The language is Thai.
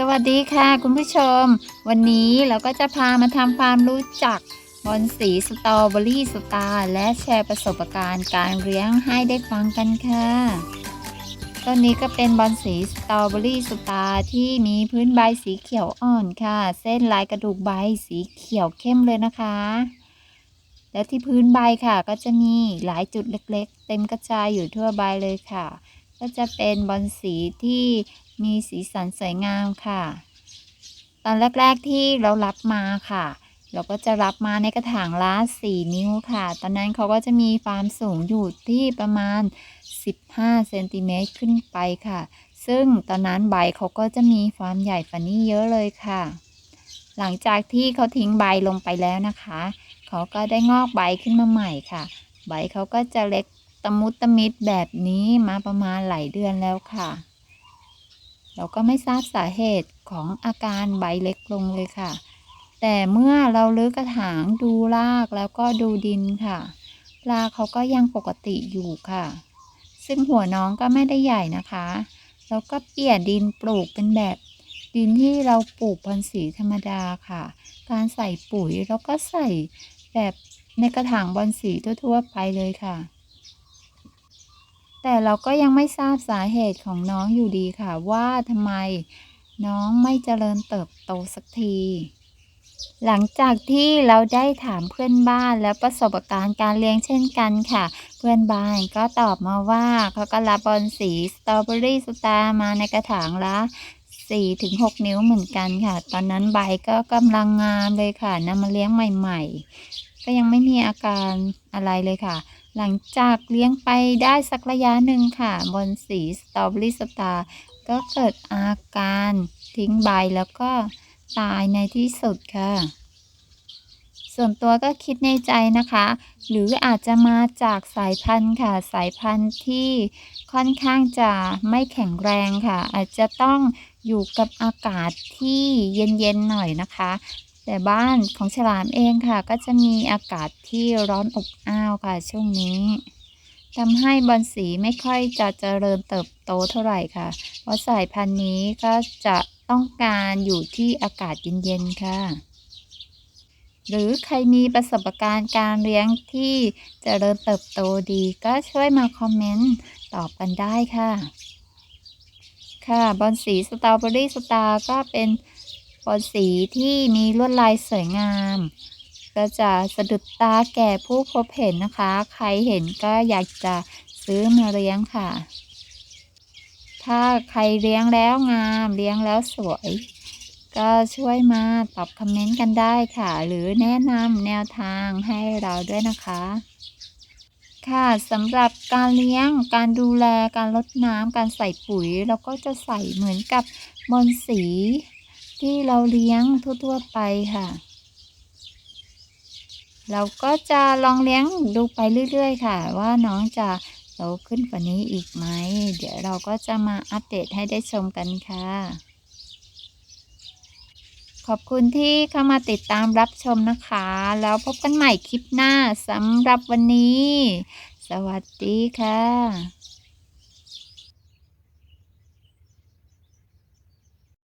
สวัสดีค่ะ คุณผู้ชม วันนี้เราก็จะพามาทำความรู้จักบอนสีสตรอเบอรี่สตาร์และแชร์ประสบการณ์การเลี้ยงให้ได้ฟังกันค่ะต้นนี้ก็เป็นบอนสีสตรอเบอรี่สตาร์ที่มีพื้นใบสีเขียวอ่อนค่ะ เส้นลายกระดูกใบสีเขียวเข้มเลยนะคะ และที่พื้นใบค่ะ ก็จะมีหลายจุดเล็กๆ เต็มกระจายอยู่ทั่วใบเลยค่ะก็จะเป็นบอนสีที่ มีสีสันสวยงามค่ะ ตอนแรกๆที่เรารับมาค่ะ เราก็จะรับมาในกระถางละ4 นิ้วค่ะ ตอนนั้นเขาก็จะมีความสูงอยู่ที่ประมาณ 15เซนติเมตรขึ้นไปค่ะ ซึ่งตอนนั้นใบเขาก็จะมีความใหญ่ฝันนี้เยอะเลยค่ะ หลังจากที่เขาทิ้งใบลงไปแล้วนะคะ เขาก็ได้งอกใบขึ้นมาใหม่ค่ะ ใบเขาก็จะเล็กตะมุตะมิดแบบนี้มาประมาณหลายเดือนแล้วค่ะ เราก็ไม่ทราบสาเหตุของอาการใบเล็กลงเลยค่ะ แต่เมื่อเราลื้อกระถางดูรากแล้วก็ดูดินค่ะรากเขาก็ยังปกติอยู่ค่ะ ซึ่งหัวน้องก็ไม่ได้ใหญ่นะคะแล้วก็เปลี่ยนดินปลูกเป็นแบบดินที่เราปลูกพันสีธรรมดาค่ะ การใส่ปุ๋ยเราก็ใส่แบบในกระถางบอนสีทั่วๆไปเลยค่ะ แต่เราก็ยังไม่ทราบสาเหตุของน้องอยู่ดีค่ะ ว่าทำไมน้องไม่เจริญเติบโตสักที หลังจากที่เราได้ถามเพื่อนบ้านและประสบการณ์การเลี้ยงเช่นกันค่ะ เพื่อนบ้านก็ตอบมาว่าเขาก็รับบอลสีสตรอเบอรี่สตาร์มาในกระถางละ4ถึง6นิ้วเหมือนกันค่ะ ตอนนั้นใบก็กำลังงามเลยค่ะนำมาเลี้ยงใหม่ ๆ ก็ยังไม่มีอาการอะไรเลยค่ะ หลังจากเลี้ยงไปได้สักระยะหนึ่งค่ะ บนสีสตรอเบอรี่สตาร์ก็เกิดอาการทิ้งใบแล้วก็ตายในที่สุดค่ะ ส่วนตัวก็คิดในใจนะคะ หรืออาจจะมาจากสายพันธุ์ค่ะ สายพันธุ์ที่ค่อนข้างจะไม่แข็งแรงค่ะ อาจจะต้องอยู่กับอากาศที่เย็นๆหน่อยนะคะ แต่บ้านของฉลามเองค่ะ ก็จะมีอากาศที่ร้อนอบอ้าวค่ะช่วงนี้ทำให้บอนสีไม่ค่อยจะเจริญเติบโตเท่าไหร่ค่ะ เพราะสายพันธุ์นี้ก็จะต้องการอยู่ที่อากาศเย็นๆค่ะ หรือใครมีประสบการณ์การเลี้ยงที่เจริญเติบโตดีก็ช่วยมาคอมเมนต์ตอบกันได้ค่ะ ค่ะบอนสีสตรอเบอรี่สตาร์ก็เป็น บอนสีที่มีลวดลายสวยงาม ก็จะสะดุดตาแก่ผู้พบเห็นนะคะ ใครเห็นก็อยากจะซื้อมาเลี้ยงค่ะ ถ้าใครเลี้ยงแล้วงามเลี้ยงแล้วสวย ก็ช่วยมาตอบคอมเมนต์กันได้ค่ะ หรือแนะนำแนวทางให้เราด้วยนะคะค่ะสำหรับการเลี้ยงการดูแลการลดน้ำการใส่ปุ๋ย เราก็จะใส่เหมือนกับบอนสี ที่เราเลี้ยงทั่วๆไปค่ะ เราก็จะลองเลี้ยงดูไปเรื่อยๆ ค่ะ ว่าน้องจะโตขึ้นกว่านี้อีกไหม เดี๋ยวเราก็จะมาอัปเดตให้ได้ชมกันค่ะ ขอบคุณที่เข้ามาติดตามรับชมนะคะ แล้วพบกันใหม่คลิปหน้าสำหรับวันนี้ สวัสดีค่ะ